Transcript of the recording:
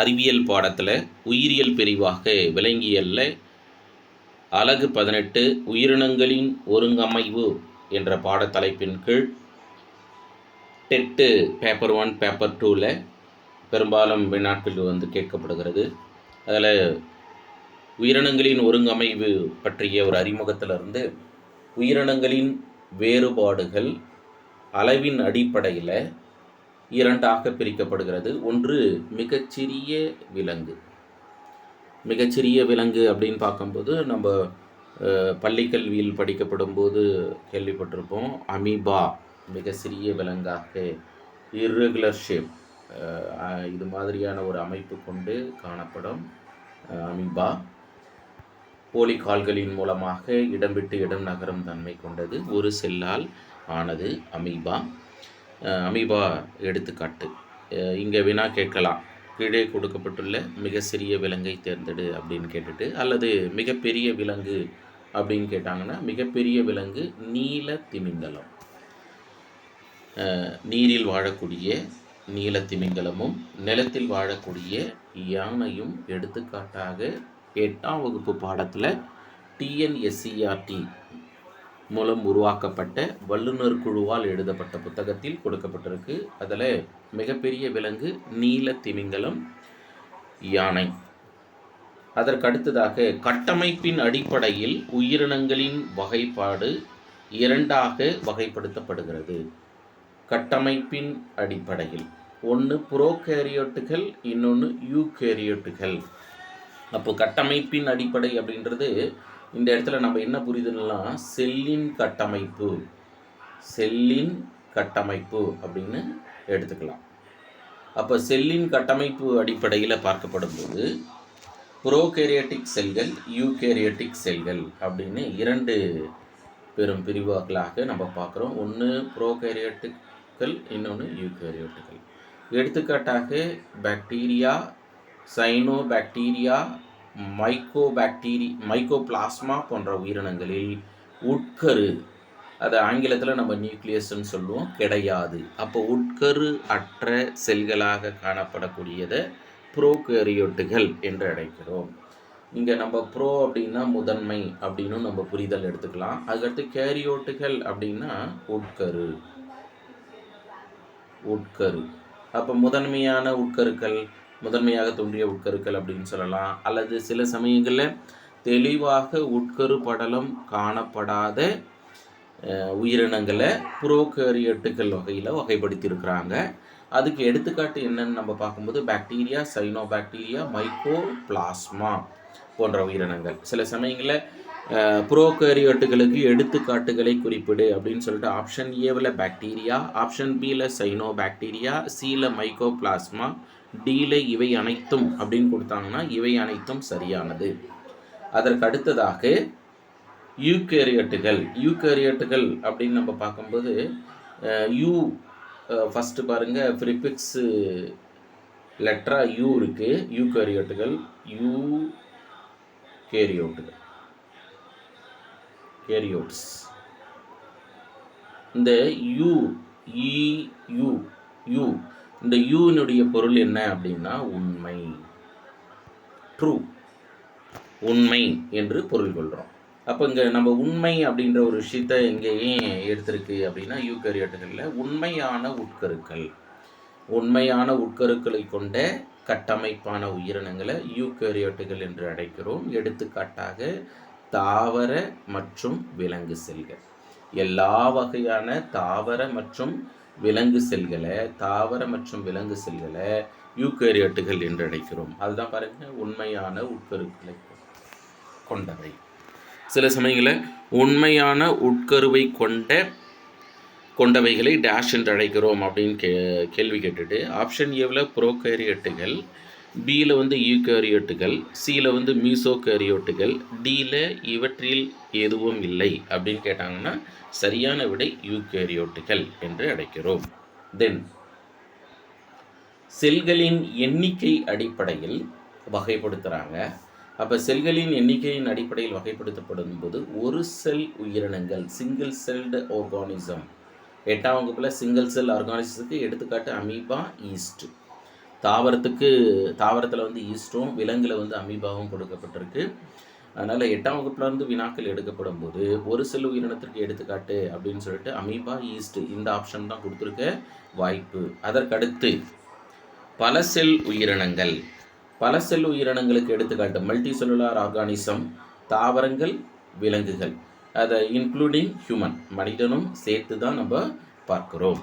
அறிவியல் பாடத்தில் உயிரியல் பிரிவாக விலங்கியல்ல அலகு பதினெட்டு உயிரினங்களின் ஒருங்கமைவு என்ற பாடத்தலைப்பின் கீழ் டெட்டு பேப்பர் ஒன் பேப்பர் டூவில் பெரும்பாலும் வினாட்கள் வந்து கேட்கப்படுகிறது. அதில் உயிரினங்களின் ஒருங்கமைவு பற்றிய ஒரு அறிமுகத்திலிருந்து உயிரினங்களின் வேறுபாடுகள் அளவின் அடிப்படையில் இரண்டாக பிரிக்கப்படுகிறது. ஒன்று மிகச்சிறிய விலங்கு. மிகச்சிறிய விலங்கு அப்படின்னு பார்க்கும்போது நம்ம பள்ளி பள்ளிக்கல்வியில் படிக்கப்படும் போது கேள்விப்பட்டிருப்போம் அமீபா மிக சிறிய விலங்காக இர்ரெகுலர் ஷேப் இது மாதிரியான ஒரு அமைப்பு கொண்டு காணப்படும் அமீபா. போலி கால்களின் மூலமாக இடம் விட்டு இடம் நகரும் தன்மை கொண்டது ஒரு செல்லால் ஆனது அமீபா. அமீபா எடுத்துக்காட்டு. இங்கே வினா கேட்கலாம். கீழே கொடுக்கப்பட்டுள்ள மிக சிறிய விலங்கை தேர்ந்தெடு அப்படின்னு கேட்டுட்டு அல்லது மிகப்பெரிய விலங்கு அப்படின்னு கேட்டாங்கன்னா மிகப்பெரிய விலங்கு நீல திமிங்கலம். நீரில் வாழக்கூடிய நீல திமிங்கலமும் நிலத்தில் வாழக்கூடிய யானையும் எடுத்துக்காட்டாக எட்டாம் வகுப்பு பாடத்தில் டிஎன்எஸ்சிஆர்டி மூலம் உருவாக்கப்பட்ட வல்லுநர் குழுவால் எழுதப்பட்ட புத்தகத்தில் கொடுக்கப்பட்டிருக்கு. அதில் மிகப்பெரிய விலங்கு நீல திமிங்கலம் யானை. அதற்கு அடுத்ததாக கட்டமைப்பின் அடிப்படையில் உயிரினங்களின் வகைப்பாடு இரண்டாக வகைப்படுத்தப்படுகிறது. கட்டமைப்பின் அடிப்படையில் ஒன்று புரோகேரியோட்டுகள் இன்னொன்று யூகேரியோட்டுகள். அப்போ கட்டமைப்பின் அடிப்படை அப்படின்றது இந்த இடத்துல நம்ம என்ன புரியுதுன்னா செல்லின் கட்டமைப்பு. செல்லின் கட்டமைப்பு அப்படின்னு எடுத்துக்கலாம். அப்போ செல்லின் கட்டமைப்பு அடிப்படையில் பார்க்கப்படும் போது செல்கள் யூகேரியட்டிக் செல்கள் அப்படின்னு இரண்டு பெரும் பிரிவுகளாக நம்ம பார்க்குறோம். ஒன்று ப்ரோகேரியட்டுக்கள் இன்னொன்று யூகேரியாட்டுகள் எடுத்துக்காட்டாக bacteria cyanobacteria mycobacteria mycoplasma போன்ற உயிரினங்களில் உட்கரு அது ஆங்கிலத்தில் நம்ம நியூக்ளியஸ்ன்னு சொல்லுவோம் கிடையாது. அப்போ உட்கரு அற்ற செல்களாக காணப்படக்கூடியதை ப்ரோகேரியோட்டுகள் என்று அழைக்கிறோம். இங்கே நம்ம ப்ரோ அப்படின்னா முதன்மை அப்படின்னு நம்ம புரிதல் எடுத்துக்கலாம். அதுக்கடுத்து கேரியோட்டுகள் அப்படின்னா உட்கரு. உட்கரு. அப்போ முதன்மையான உட்கருக்கள் முதன்மையாக தோன்றிய உட்கருக்கள் அப்படின்னு சொல்லலாம். அல்லது சில சமயங்களில் தெளிவாக உட்கரு படலம் காணப்படாத உயிரினங்களை புரோகேரியட்டுகள் வகையில் வகைப்படுத்தியிருக்கிறாங்க. அதுக்கு எடுத்துக்காட்டு என்னன்னு நம்ம பார்க்கும்போது bacteria cyanobacteria mycoplasma போன்ற உயிரினங்கள். சில சமயங்களில் புரோகேரியோட்டுகளுக்கு எடுத்துக்காட்டுகளை குறிப்பிடு அப்படின்னு சொல்லிட்டு ஆப்ஷன் ஏவில் பாக்டீரியா ஆப்ஷன் பியில் சைனோ பாக்டீரியா சியில் மைக்கோ பிளாஸ்மா டியில் இவை அனைத்தும் அப்படின்னு கொடுத்தாங்கன்னா இவை அனைத்தும் சரியானது. அதற்கு அடுத்ததாக யூகேரியட்டுகள். யூகேரியட்டுகள் அப்படின்னு நம்ம பார்க்கும்போது யூ ஃபஸ்ட்டு பாருங்கள் ஃப்ரிபிக்ஸு லெட்ரா யூ இருக்குது யூகேரியட்டுகள் யூ கேரியோட்டுகள் கேரியோட்ஸ். இந்த யூ இ யூ யூ இந்த யூவினுடைய பொருள் என்ன அப்படின்னா உண்மை. ட்ரூ உண்மை என்று பொருள் கொள்கிறோம் அப்போ இங்கே நம்ம உண்மை அப்படின்ற ஒரு விஷயத்தை இங்கே ஏன் எடுத்திருக்கு அப்படின்னா யூகரியாட்டுகளில் உண்மையான உட்கருக்கள். உண்மையான உட்கருக்களை கொண்ட கட்டமைப்பான உயிரினங்களை யூகரியாட்டுகள் என்று அழைக்கிறோம். எடுத்துக்காட்டாக தாவர மற்றும் விலங்கு செல்கள். எல்லா வகையான தாவர மற்றும் விலங்கு செல்களை தாவர மற்றும் விலங்கு செல்களை யூக்கேரியட்டுகள் என்று அழைக்கிறோம். அதுதான் பாருங்க உண்மையான உட்கருக்களை கொண்டவை. சில சமயங்களில் உண்மையான உட்கருவை கொண்ட கொண்டவைகளை டேஷ் என்று அழைக்கிறோம் அப்படின்னு கே கேள்வி கேட்டுட்டு ஆப்ஷன் ஏவில் ப்ரோகேரியட்டுகள் பியில் வந்து யூகேரியோட்டுகள் சியில் வந்து மீசோகேரியோட்டுகள் டியில் இவற்றில் எதுவும் இல்லை அப்படின்னு கேட்டாங்கன்னா சரியான விடை யூகேரியோட்டுகள் என்று அழைக்கிறோம். தென் செல்களின் எண்ணிக்கை அடிப்படையில் வகைப்படுத்துகிறாங்க அப்போ செல்களின் எண்ணிக்கையின் அடிப்படையில் வகைப்படுத்தப்படும் போது ஒரு செல் உயிரினங்கள் சிங்கிள் செல்டு ஆர்கானிசம் எட்டாம் வகுப்பில் சிங்கிள் செல் ஆர்கானிசத்துக்கு எடுத்துக்காட்டு அமீபா ஈஸ்ட். தாவரத்துக்கு தாவரத்தில் வந்து ஈஸ்டும் விலங்கில் வந்து அமீபாவும் கொடுக்கப்பட்டிருக்கு. அதனால் எட்டாம் வகுப்புல இருந்து வினாக்கள் எடுக்கப்படும் போது ஒரு செல் உயிரினத்திற்கு எடுத்துக்காட்டு அப்படின்னு சொல்லிட்டு அமீபா ஈஸ்ட் இந்த ஆப்ஷன் தான் கொடுத்துருக்க வாய்ப்பு. அதற்கடுத்து பல செல் உயிரினங்கள். பல செல் உயிரினங்களுக்கு எடுத்துக்காட்டு மல்டி செல்லுலார் ஆர்கானிசம் தாவரங்கள் விலங்குகள். அதை இன்க்ளூடிங் ஹியூமன் மனிதனும் சேர்த்து தான் நம்ம பார்க்குறோம்.